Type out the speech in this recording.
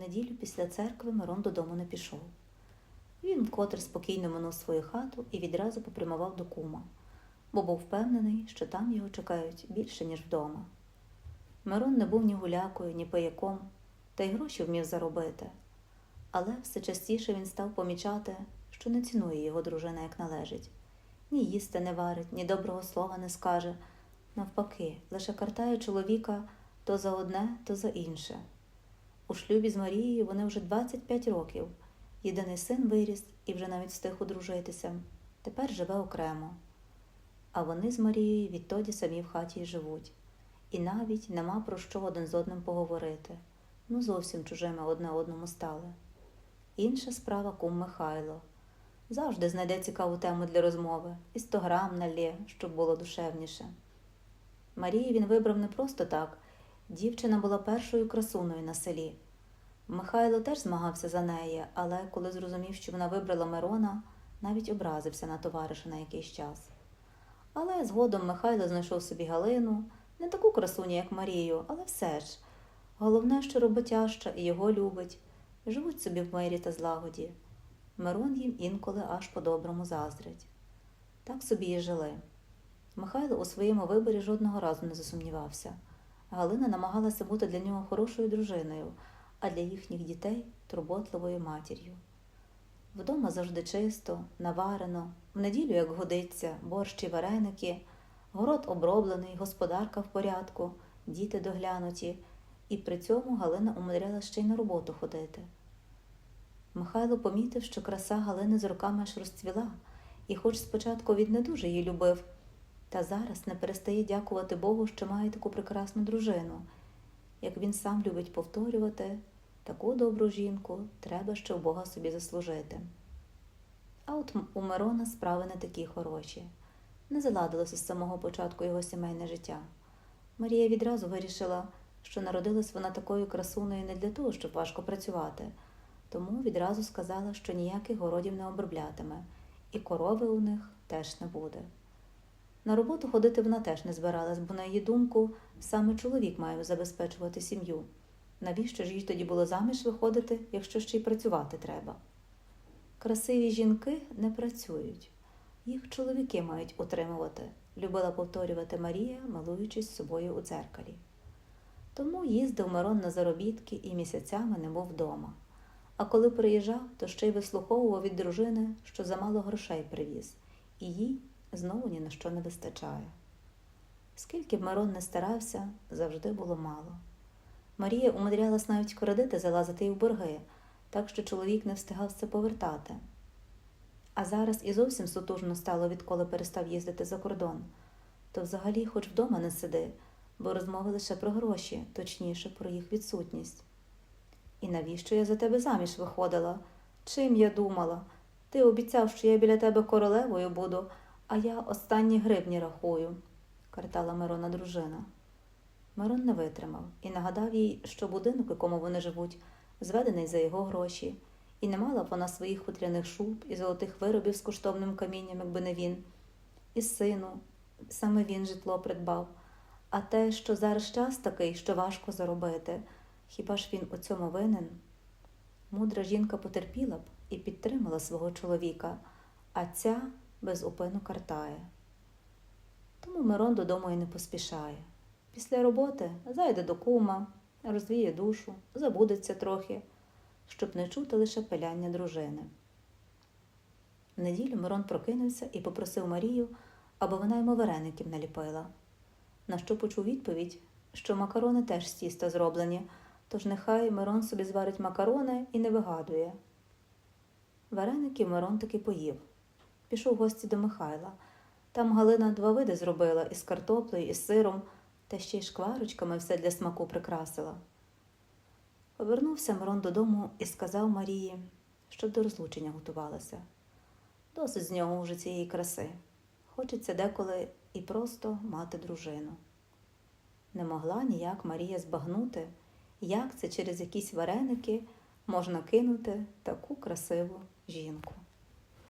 неділю після церкви Мирон додому не пішов. Він вкотре спокійно минув свою хату і відразу попрямував до кума, бо був впевнений, що там його чекають більше, ніж вдома. Мирон не був ні гулякою, ні пияком, та й гроші вмів заробити. Але все частіше він став помічати, що не цінує його дружина як належить. Ні їсти не варить, ні доброго слова не скаже. Навпаки, лише картає чоловіка то за одне, то за інше. У шлюбі з Марією вони вже 25 років. Єдиний син виріс і вже навіть встиг одружитися. Тепер живе окремо. А вони з Марією відтоді самі в хаті й живуть. І навіть нема про що один з одним поговорити. Ну, зовсім чужими одне одному стали. Інша справа кум Михайло. Завжди знайде цікаву тему для розмови і сто грам налє, щоб було душевніше. Марії він вибрав не просто так. Дівчина була першою красуною на селі. Михайло теж змагався за неї, але коли зрозумів, що вона вибрала Мирона, навіть образився на товариша на якийсь час. Але згодом Михайло знайшов собі Галину, не таку красуню, як Марію, але все ж. Головне, що роботяща і його любить, живуть собі в мирі та злагоді. Мирон їм інколи аж по-доброму заздрить. Так собі і жили. Михайло у своєму виборі жодного разу не засумнівався. Галина намагалася бути для нього хорошою дружиною, а для їхніх дітей турботливою матір'ю. Вдома завжди чисто, наварено, в неділю, як годиться, борщ і вареники, город оброблений, господарка в порядку, діти доглянуті, і при цьому Галина умудряла ще й на роботу ходити. Михайло помітив, що краса Галини з роками аж розцвіла, і, хоч спочатку він не дуже її любив, та зараз не перестає дякувати Богу, що має таку прекрасну дружину. Як він сам любить повторювати, таку добру жінку треба ще у Бога собі заслужити. А от у Мирона справи не такі хороші. Не заладилося з самого початку його сімейне життя. Марія відразу вирішила, що народилась вона такою красуною не для того, щоб важко працювати, тому відразу сказала, що ніяких городів не оброблятиме, і корови у них теж не буде. На роботу ходити вона теж не збиралась, бо, на її думку, саме чоловік має забезпечувати сім'ю. Навіщо ж їй тоді було заміж виходити, якщо ще й працювати треба? Красиві жінки не працюють, їх чоловіки мають утримувати, любила повторювати Марія, милуючись собою у дзеркалі. Тому їздив Мирон на заробітки і місяцями не був вдома. А коли приїжджав, то ще й вислуховував від дружини, що замало грошей привіз, і їй знову ні на що не вистачає. Скільки б Мирон не старався, завжди було мало. Марія умудрялась навіть кредити залазити й в борги, так що чоловік не встигав це повертати. А зараз і зовсім сутужно стало, відколи перестав їздити за кордон, то взагалі хоч вдома не сиди, бо розмови лише про гроші, точніше, про їх відсутність. І навіщо я за тебе заміж виходила? Чим я думала? Ти обіцяв, що я біля тебе королевою буду, а я останні гривні рахую, картала Мирона дружина. Мирон не витримав і нагадав їй, що будинок, у якому вони живуть, зведений за його гроші, і не мала б вона своїх хутряних шуб і золотих виробів з коштовним камінням, якби не він, і сину, саме він житло придбав. А те, що зараз час такий, що важко заробити, хіба ж він у цьому винен? Мудра жінка потерпіла б і підтримала свого чоловіка, а ця безупину картає. Тому Мирон додому і не поспішає. Після роботи зайде до кума, розвіє душу, забудеться трохи, щоб не чути лише пиляння дружини. В неділю Мирон прокинувся і попросив Марію, аби вона йому вареників наліпила. На що почув відповідь, що макарони теж з тіста зроблені, тож нехай Мирон собі зварить макарони і не вигадує. Вареники Мирон таки поїв. Пішов гості до Михайла. Там Галина два види зробила із картоплею, із сиром, та ще й шкварочками все для смаку прикрасила. Повернувся Мирон додому і сказав Марії, що до розлучення готувалася. Досить з нього уже цієї краси. Хочеться деколи і просто мати дружину. Не могла ніяк Марія збагнути, як це через якісь вареники можна кинути таку красиву жінку.